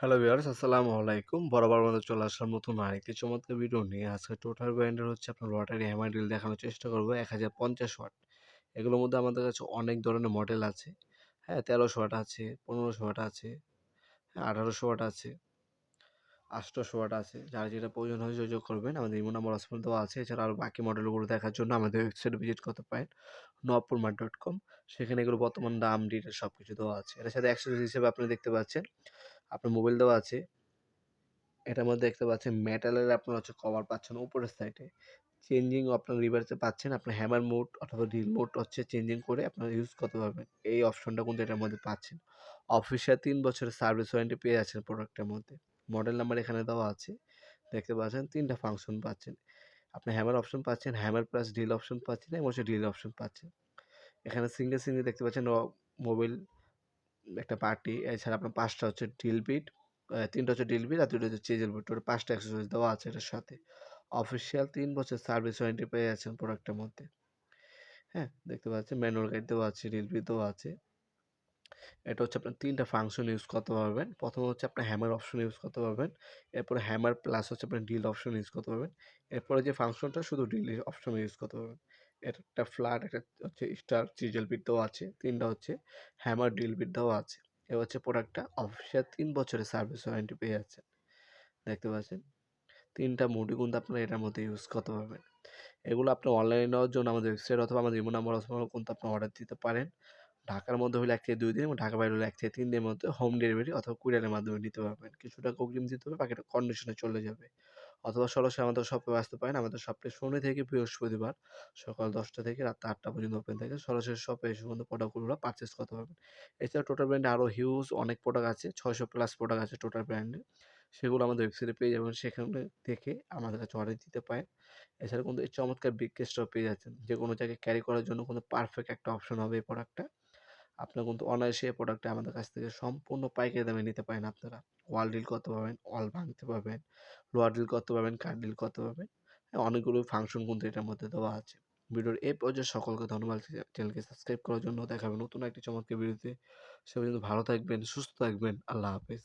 Hello viewers, আসসালামু আলাইকুম। বরাবর মতো চলে আসলাম নতুন আরেকটি চমৎকার ভিডিও নিয়ে। আজকে টোটাল ব্র্যান্ডের হচ্ছে আপনার রটারি হ্যামার ড্রিল দেখানোর চেষ্টা করব, এক হাজার পঞ্চাশ ওয়াট এগুলোর মধ্যে আমাদের কাছে অনেক ধরনের মডেল আছে। হ্যাঁ তেরোশো ওয়াট আছে, পনেরোশো ওয়াট আছে হ্যাঁ আঠারোশো ওয়াট আছে, আটশোশো ওয়াট আছে। যার যেটা প্রয়োজন হয় যোগাযোগ করবেন। আমাদের ইমো নাম্বার দেওয়া আছে। এছাড়া আরও বাকি মডেলগুলো দেখার জন্য আমাদের ওয়েবসাইটে ভিজিট করতে পারেন নপুরমা ডট কম সেখানে এগুলো বর্তমান দাম ডিটেল সব কিছু দেওয়া আছে। এর সাথে অ্যাক্সেসরিজ হিসেবে আপনি দেখতে পাচ্ছেন। আপনার মোবাইল দেওয়া আছে। এটার মধ্যে দেখতে পাচ্ছেন মেটালের আপনার হচ্ছে কভার পাচ্ছেন উপরের সাইডে চেঞ্জিং আপনার রিভার্সে পাচ্ছেন আপনার হ্যামার মোড অথবা ড্রিল মোড হচ্ছে চেঞ্জিং করে আপনার ইউজ করতে পারবেন। এই অপশনটা কিন্তু এটার মধ্যে পাচ্ছেন। অফিসিয়াল তিন বছরের সার্ভিস ওয়ারেন্টি পেয়ে যাচ্ছেন প্রোডাক্টের মধ্যে। মডেল নাম্বার এখানে দেওয়া আছে। দেখতে পাচ্ছেন তিনটা ফাংশন পাচ্ছেন। আপনি হ্যামার অপশন পাচ্ছেন হ্যামার প্লাস ড্রিল অপশন পাচ্ছেন এবং হচ্ছে ড্রিল অপশন পাচ্ছেন। এখানে সিঙ্গেল সিঙ্গেল দেখতে পাচ্ছেন মোবাইল একটা পার্টি এছাড়া আপনার পাঁচটা হচ্ছে ড্রিল বিট তিনটা হচ্ছে ড্রিল বিট আর দুটো হচ্ছে চেজেল বিট টোটাল পাঁচটা এক্সারসাইজ দেওয়া আছে এটার সাথে। অফিসিয়াল তিন বছর সার্ভিস ওয়ারেন্টি পেয়ে যাচ্ছেন প্রোডাক্টের মধ্যে। হ্যাঁ দেখতে পাচ্ছেন ম্যানুয়াল গাইড দেওয়া আছে ড্রিল বিট দেওয়া আছে। এটা হচ্ছে আপনার তিনটা ফাংশন ইউজ করতে পারবেন। প্রথমে হচ্ছে আপনার হ্যামার অপশন ইউজ করতে পারবেন। এরপরে হ্যামার প্লাস হচ্ছে আপনার ড্রিল অপশন ইউজ করতে পারবেন। এরপরে যে ফাংশনটা শুধু ড্রিল অপশন ইউজ করতে পারবেন। একটা ফ্ল্যাট একটা হচ্ছে স্টার চিজেল দেওয়া আছে, তিনটা হচ্ছে হ্যামার ড্রিল বিট দেওয়া আছে। এ হচ্ছে প্রোডাক্টটা অফিসিয়াল তিন বছরের সার্ভিস ওয়ারেন্টি পেয়ে যাচ্ছেন। দেখতে পাচ্ছেন? তিনটা মুডি কিন্তু আপনারা এটার মধ্যে ইউজ করতে পারবেন। এগুলো আপনি অনলাইনে নেওয়ার জন্য আমাদের ওয়েবসাইট অথবা আমাদের ইমো নাম্বার অথবা কিন্তু আপনি অর্ডার দিতে পারেন। ঢাকার মধ্যে হলে এক থেকে দুই দিন এবং ঢাকা বাইরে হলে এক থেকে তিন দিনের মধ্যে হোম ডেলিভারি অথবা কুরিয়ারের মাধ্যমে নিতে পারবেন। কিছু টাকা অগ্রিম দিতে হবে, বাকিটা কন্ডিশনে চলে যাবে। অথবা সরাসরি আমাদের শপে আসতে পারেন আমাদের শপটি শনি থেকে বৃহস্পতিবার সকাল দশটা থেকে রাত আটটা পর্যন্ত ওপেন থাকে। সরাসরি শপে এসে কিন্তু প্রোডাক্টগুলো পারচেস করতে পারবেন। এছাড়া টোটাল ব্র্যান্ডে আরও হিউজ অনেক প্রোডাক্ট আছে, ছয়শো প্লাস প্রোডাক্ট আছে টোটাল ব্র্যান্ডে সেগুলো আমাদের ওয়েবসাইটে পেয়ে যাবেন, সেখানে দেখে আমাদের কাছে অর্ডার দিতে পারেন। এছাড়া কিন্তু এই চমৎকার বিগ পেয়ে যাচ্ছেন। যে কোনো জায়গায় ক্যারি করার জন্য কিন্তু পারফেক্ট একটা অপশন হবে এই প্রোডাক্টটা আপনার কিন্তু অনায়াসে প্রোডাক্টটা আমাদের কাছ থেকে সম্পূর্ণ পাইকারি দামে নিতে পারেন আপনারা। ওয়াল ডিল করতে পারবেন ওয়াল ভাঙতে পারবেন লোয়ার ডিল করতে পারবেন কার ডিল করতে পারবেন হ্যাঁ, অনেকগুলো ফাংশন কিন্তু এটার মধ্যে দেওয়া আছে। ভিডিওর এই পর্যায়ে সকলকে ধন্যবাদ। চ্যানেলকে সাবস্ক্রাইব করার জন্য দেখাবেন নতুন একটি চমৎকার ভিডিওতে। সে পর্যন্ত ভালো থাকবেন সুস্থ থাকবেন আল্লাহ হাফেজ।